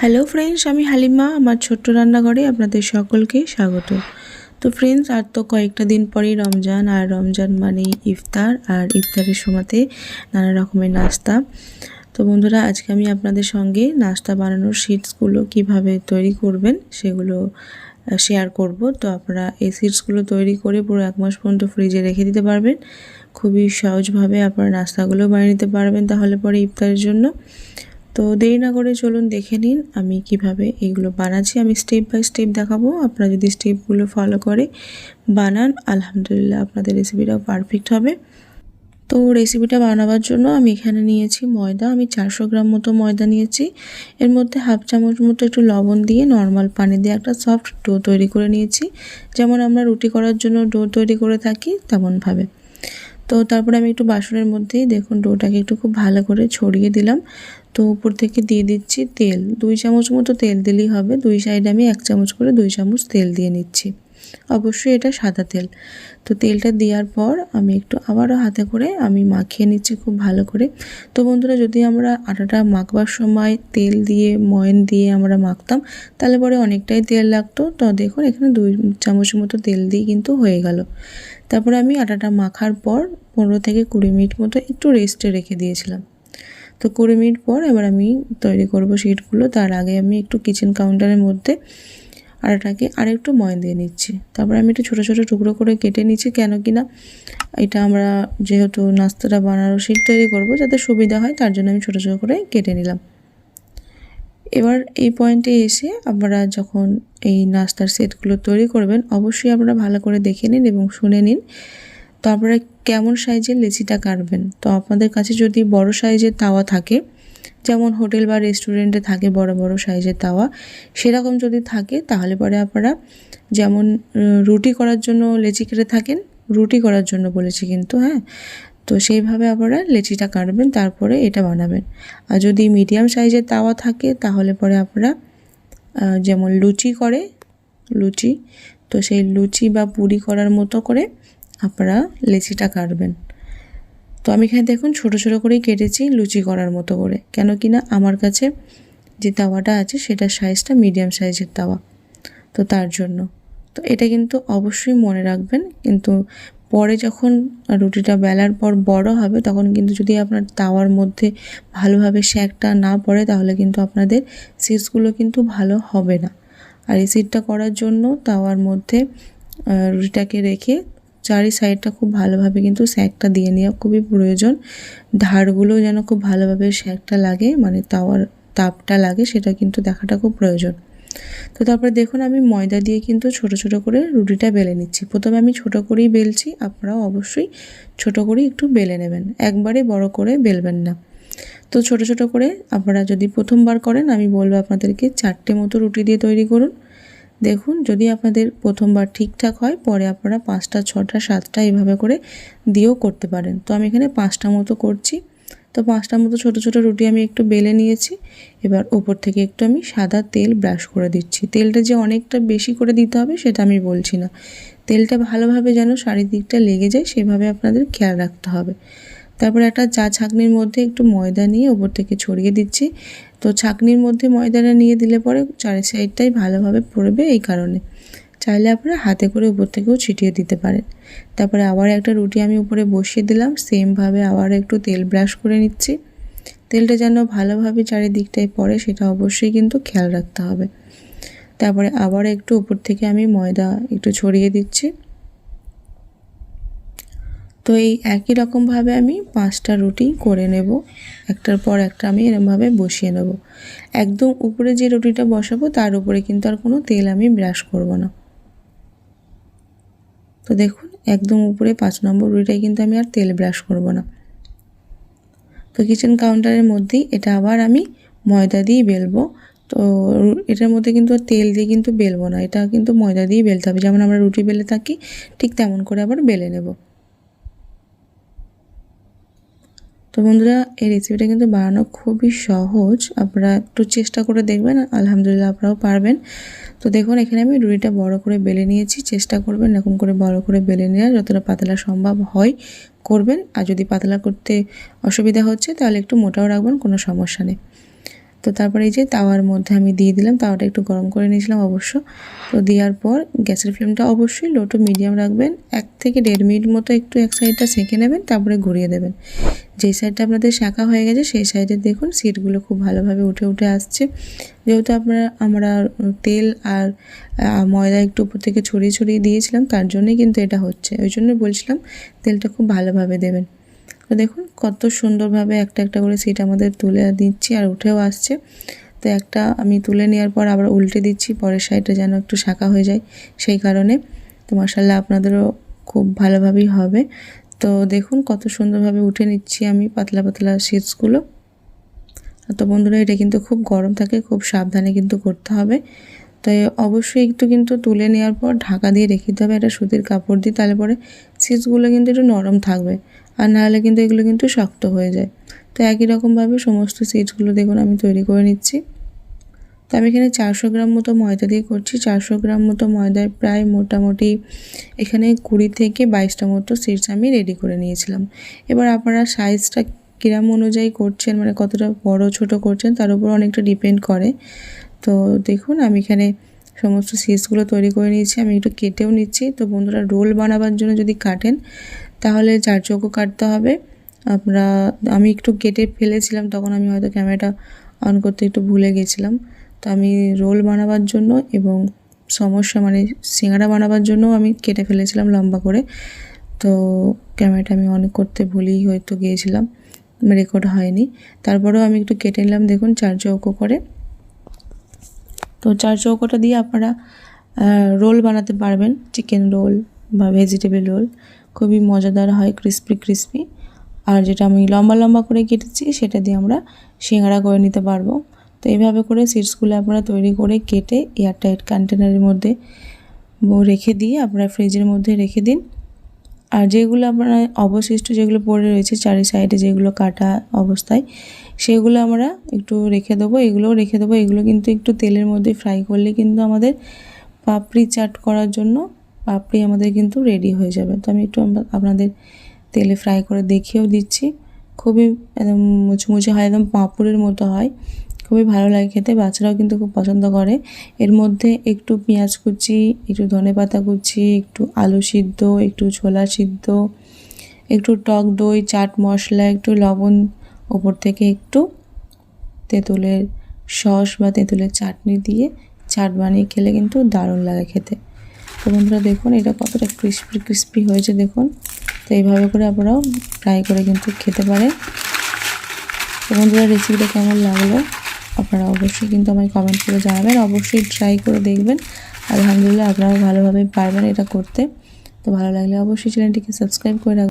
Hello friends আমি হালিমা, আমার ছোট্ট রান্নাঘরে আপনাদের সকলকে স্বাগত। তো ফ্রেন্ডস আর তো কয়েকটা দিন পরেই রমজান, আর রমজান মানেই ইফতার, আর ইফতারের সময়তে নানা রকমের নাস্তা। তো বন্ধুরা, আজকে আমি আপনাদের সঙ্গে নাস্তা বানানোর শিটসগুলো কীভাবে তৈরি করবেন সেগুলো শেয়ার করব। তো আপনারা এই সিটসগুলো তৈরি করে পুরো এক মাস পর্যন্ত ফ্রিজে রেখে দিতে পারবেন। খুবই সহজভাবে আপনারা নাস্তাগুলো বানিয়ে নিতে পারবেন তাহলে পরে ইফতারের জন্য। তো দেরি না করে চলুন দেখে নিন আমি কীভাবে এইগুলো বানাচ্ছি। আমি স্টেপ বাই স্টেপ দেখাবো। আপনারা যদি স্টেপগুলো ফলো করে, বানান। আলহামদুলিল্লাহ আপনাদের রেসিপিটাও পারফেক্ট হবে। তো রেসিপিটা বানাবার জন্য আমি এখানে নিয়েছি ময়দা। আমি চারশো গ্রাম মতো ময়দা নিয়েছি। এর মধ্যে হাফ চামচ মতো একটু লবণ দিয়ে নর্মাল পানি দিয়ে একটা সফট ডো তৈরি করে নিয়েছি। যেমন আমরা রুটি করার জন্য ডো তৈরি করে থাকি তেমনভাবে। তো তারপরে আমি একটু বাসনের মধ্যেই দেখুন ডোটাকে একটু খুব ভালো করে ছড়িয়ে দিলাম। তো উপর থেকে দিয়ে দিচ্ছি তেল। দুই চামচ মতো তেল দিলেই হবে। দুই সাইডে আমি এক চামচ করে দুই চামচ তেল দিয়ে নিচ্ছি। অবশ্যই এটা সাদা তেল। তো তেলটা দেওয়ার পর আমি একটু আবারও হাতে করে আমি মাখিয়ে নিচ্ছি খুব ভালো করে। তো বন্ধুরা, যদি আমরা আটাটা মাখবার সময় তেল দিয়ে, ময়ন দিয়ে আমরা মাখতাম, তাহলে পরে অনেকটাই তেল লাগতো। তো দেখুন, এখানে দুই চামচ মতো তেল দিয়ে কিন্তু হয়ে গেল। তারপরে আমি আটাটা মাখার পর পনেরো থেকে কুড়ি মিনিট মতো একটু রেস্টে রেখে দিয়েছিলাম। তো কুড়ি মিনিট পর এবার আমি তৈরি করব শিটগুলো তার আগে আমি একটু কিচেন কাউন্টারের মধ্যে আটাটাকে আরেকটু ময়ন দিয়ে নিচ্ছি। তারপর আমি একটু ছোটো ছোটো টুকরো করে কেটে নিচ্ছি, কেন কি না? এটা আমরা যেহেতু নাস্তাটা বানানো শিট তৈরি করব যাতে সুবিধা হয়, তার জন্য আমি ছোটো ছোটো করে কেটে নিলাম। এবার এই পয়েন্টে এসে আপনারা যখন এই নাস্তার সেটগুলো তৈরি করবেন, অবশ্যই আপনারা ভালো করে দেখে নিন এবং শুনে নিন তো আপনারা কেমন সাইজের লেচিটা কাটবেন? তো আপনাদের কাছে যদি বড় সাইজের তাওয়া থাকে, যেমন হোটেল বা রেস্টুরেন্টে থাকে বড় বড় সাইজের তাওয়া, সেরকম যদি থাকে, তাহলে পরে আপনারা যেমন রুটি করার জন্য লেচি কেটে থাকেন, রুটি করার জন্য বলেছি কিন্তু হ্যাঁ? তো সেইভাবে আপনারা লেচিটা কাটবেন, তারপরে এটা বানাবেন। আর যদি মিডিয়াম সাইজের তাওয়া থাকে, তাহলে পরে আপনারা যেমন লুচি করে, লুচি, তো সেই লুচি বা পুরি করার মতো করে আপনারা লেচিটা কাটবেন। তো আমি এখানে দেখুন ছোটো ছোটো করেই কেটেছি লুচি করার মতো করে। কেন কি না আমার কাছে যে তাওয়াটা আছে সেটার সাইজটা মিডিয়াম সাইজের তাওয়া। তো তার জন্য। তো এটা কিন্তু অবশ্যই মনে রাখবেন। কিন্তু পরে যখন রুটিটা বেলার পর বড় হবে, তখন কিন্তু যদি আপনার তাওয়ার মধ্যে ভালোভাবে শ্যাকটা না পড়ে, তাহলে কিন্তু আপনাদের সিটসগুলো কিন্তু ভালো হবে না। আর এই সিটটা করার জন্য তাওয়ার মধ্যে রুটিটাকে রেখে চারি সাইডটা খুব ভালোভাবে কিন্তু স্যাকটা দিয়ে নেওয়া খুবই প্রয়োজন। ধারগুলো যেন খুব ভালোভাবে স্যাকটা লাগে মানে তাওয়ার তাপটা লাগে, সেটা কিন্তু দেখাটা খুব প্রয়োজন। তো তারপরে দেখুন, আমি ময়দা দিয়ে কিন্তু ছোট ছোট করে রুটিটা বেলে নিচ্ছি। প্রথমে আমি ছোট করেই বেলছি, আপনারাও অবশ্যই ছোট করেই একটু বেলে নেবেন। একবারে বড় করে বেলবেন না। তো ছোট ছোট করে আপনারা যদি প্রথমবার করেন, আমি বলব আপনাদেরকে চারটে মতো রুটি দিয়ে তৈরি করুন। দেখুন, যদি আপনাদের প্রথমবার ঠিকঠাক হয়, পরে আপনারা পাঁচটা, ছটা, সাতটা এইভাবে করে দিয়েও করতে পারেন। তো আমি এখানে পাঁচটা মতো করছি। তো পাঁচটা মতো ছোট ছোট রুটি আমি একটু বেলে নিয়েছি। এবার ওপর থেকে একটু আমি সাদা তেল ব্রাশ করে দিচ্ছি। তেলটা যে অনেকটা বেশি করে দিতে হবে, সেটা আমি বলছি না। তেলটা ভালোভাবে যেন চারিদিকটা লেগে যায়, সেভাবে আপনাদের খেয়াল রাখতে হবে। তারপর একটা চা ছাঁকনির মধ্যে একটু ময়দা নিয়ে ওপর থেকে ছড়িয়ে দিচ্ছি। তো ছাঁকনির মধ্যে ময়দাটা নিয়ে দিলে পরে চারি সাইডটাই ভালোভাবে পড়বে এই কারণে। চাইলে আপনারা হাতে করে উপর থেকেও ছিটিয়ে দিতে পারেন। তারপরে আবার একটা রুটি আমি উপরে বসিয়ে দিলাম। সেমভাবে আবার একটু তেল ব্রাশ করে নিচ্ছি। তেলটা যেন ভালোভাবে চারিদিকটায় পড়ে সেটা অবশ্যই কিন্তু খেয়াল রাখতে হবে। তারপরে আবার একটু উপর থেকে আমি ময়দা একটু ছড়িয়ে দিচ্ছি। তো এই একই রকমভাবে আমি পাঁচটা রুটি করে নেব। একটার পর একটা আমি এরমভাবে বসিয়ে নেব। একদম উপরে যে রুটিটা বসাবো, তার উপরে কিন্তু আর কোনো তেল আমি ব্রাশ করব না। তো দেখুন, একদম উপরে পাঁচ নম্বর রুটিটাই কিন্তু আমি আর তেল ব্রাশ করব না। তো কিচেন কাউন্টারের মধ্যেই এটা আবার আমি ময়দা দিয়ে বেলবো। তো এটার মধ্যে কিন্তু তেল দিয়ে কিন্তু বেলবো না, এটা কিন্তু ময়দা দিয়ে বেলতে হবে। যেমন আমরা রুটি বেলে থাকি, ঠিক তেমন করে আবার বেলে নেব। তো বন্ধুরা, এই রেসিপিটা কিন্তু বানানো খুবই সহজ। আপনারা একটু চেষ্টা করে দেখবেন, আলহামদুলিল্লাহ আপনারাও পারবেন। তো দেখুন, এখানে আমি রুটিটা বড় করে বেলে নিয়েছি। চেষ্টা করবেন এরকম করে বড় করে বেলে নেওয়া যতটা পাতলা সম্ভব হয় করবেন। আর যদি পাতলা করতে অসুবিধা হচ্ছে, তাহলে একটু মোটাও রাখবেন, কোনো সমস্যা নেই। তো তারপরে এই যে তাওয়ার মধ্যে আমি দিয়ে দিলাম, তাওয়াটা একটু গরম করে নিয়েছিলাম অবশ্য। তো দেওয়ার পর গ্যাসের ফ্লেমটা অবশ্যই লো টু মিডিয়াম রাখবেন, এক থেকে দেড় মিনিট মতো একটু এক সাইডটা সেঁকে নেবেন, তারপরে ঘুরিয়ে দেবেন। যেই সাইডটা আপনাদের শাঁকা হয়ে গেছে, সেই সাইডে দেখুন সিটগুলো খুব ভালোভাবে উঠে উঠে আসছে। যেহেতু আপনারা, আমরা তেল আর ময়দা একটু উপর থেকে ছড়িয়ে ছড়িয়ে দিয়েছিলাম, তার জন্যই কিন্তু এটা হচ্ছে। ওই জন্য বলছিলাম তেলটা খুব ভালোভাবে দেবেন। তো দেখুন, কত সুন্দরভাবে একটা একটা করে সিট আমাদের তুলে দিচ্ছি আর উঠেও আসছে। তো একটা আমি তুলে নেওয়ার পর আবার উল্টে দিচ্ছি, পরের সাইডটা যেন একটু শাঁকা হয়ে যায় সেই কারণে। তো মাসাল্লাহ আপনাদেরও খুব ভালোভাবেই হবে। তো দেখুন, কত সুন্দরভাবে উঠে নিচ্ছি আমি পাতলা পাতলা সিটসগুলো তো বন্ধুরা, এটা কিন্তু খুব গরম থাকে, খুব সাবধানে কিন্তু করতে হবে। তো অবশ্যই একটু কিন্তু তুলে নেওয়ার পর ঢাকা দিয়ে রেখে দিতে হবে একটা সুতির কাপড় দিয়ে, তাহলে পরে সিটসগুলো কিন্তু একটু নরম থাকবে। আর নাহলে কিন্তু এগুলো কিন্তু শক্ত হয়ে যায়। তো একই রকমভাবে সমস্ত সিটসগুলো দেখুন আমি তৈরি করে নিচ্ছি। তো আমি এখানে চারশো গ্রাম মতো ময়দা দিয়ে করছি। চারশো গ্রাম মতো ময়দায় প্রায় মোটামুটি এখানে কুড়ি থেকে বাইশটা মতো সিটস আমি রেডি করে নিয়েছিলাম। এবার আপনারা সাইজটা কিরাম অনুযায়ী করছেন মানে কতটা বড়, ছোট করছেন, তার উপর অনেকটা ডিপেন্ড করে। তো দেখুন আমি এখানে সমস্ত সিটসগুলো তৈরি করে নিয়েছি। আমি একটু কেটেও নিচ্ছি। তো বন্ধুরা রোল বানাবার জন্য যদি কাটেন তাহলে চার চৌকো কাটতে হবে। আমরা, আমি একটু কেটে ফেলেছিলাম, তখন আমি হয়তো ক্যামেরাটা অন করতে একটু ভুলে গেছিলাম। তো আমি রোল বানাবার জন্য এবং সমস্যা মানে সিঙ্গারা বানাবার জন্য আমি কেটে ফেলেছিলাম লম্বা করে। তো ক্যামেরাটা আমি অন করতে ভুলেই হয়তো গিয়েছিলাম রেকর্ড হয়নি। তারপরেও আমি একটু কেটে নিলাম, দেখুন চার চৌকো করে। তো চার চৌকোটা দিয়ে আপনারা রোল বানাতে পারবেন চিকেন রোল বা ভেজিটেবল রোল খুবই মজাদার হয় ক্রিস্পি ক্রিস্পি আর যেটা আমি লম্বা লম্বা করে কেটেছি, সেটা দিয়ে আমরা সিঙ্গারা করে নিতে পারব। তো এইভাবে করে সিটসগুলো আপনারা তৈরি করে কেটে এয়ারটাইট কন্টেনারের মধ্যে রেখে দিয়ে আপনারা ফ্রিজের মধ্যে রেখে দিন। আর যেগুলো আপনারা অবশিষ্ট যেগুলো পড়ে রয়েছে, চারি সাইডে যেগুলো কাটা অবস্থায়, সেগুলো আমরা একটু রেখে দেবো, এগুলোও রেখে দেবো। এগুলো কিন্তু একটু তেলের মধ্যে ফ্রাই করলে কিন্তু আমাদের পাপড়ি চাট করার জন্য পাপড়ি আমাদের কিন্তু রেডি হয়ে যাবে। তো আমি একটু আপনাদের তেলে ফ্রাই করে দেখিয়েও দিচ্ছি। খুবই একদম মুচমুচে হয়, একদম পাঁপড়ের মতো হয়। খুবই ভালো লাগে খেতে, বাচ্চারাও কিন্তু খুব পছন্দ করে। এর মধ্যে একটু পেঁয়াজ কুচি, একটু ধনে পাতা কুচি, একটু আলু সিদ্ধ, একটু ছোলা সিদ্ধ, একটু টক দই, চাট মশলা, একটু লবণ, ওপর থেকে একটু তেঁতুলের সস বা তেঁতুলের চাটনি দিয়ে চাট বানিয়ে খেলে কিন্তু দারুণ লাগে খেতে। তো বন্ধুরা দেখুন, এটা কতটা ক্রিস্পি ক্রিস্পি হয়েছে দেখুন। তো এইভাবে করে আপনারাও ফ্রাই করে কিন্তু খেতে পারেন। তো বন্ধুরা রেসিপিটা কেমন লাগল? আপনারা অবশ্যই কিন্তু আমায় কমেন্ট করে জানাবেন। অবশ্যই ট্রাই করে দেখবেন। আলহামদুলিল্লাহ, আপনারাও ভালোভাবে পারবেন এটা করতে। তো ভালো লাগলে অবশ্যই চ্যানেলটিকে সাবস্ক্রাইব করে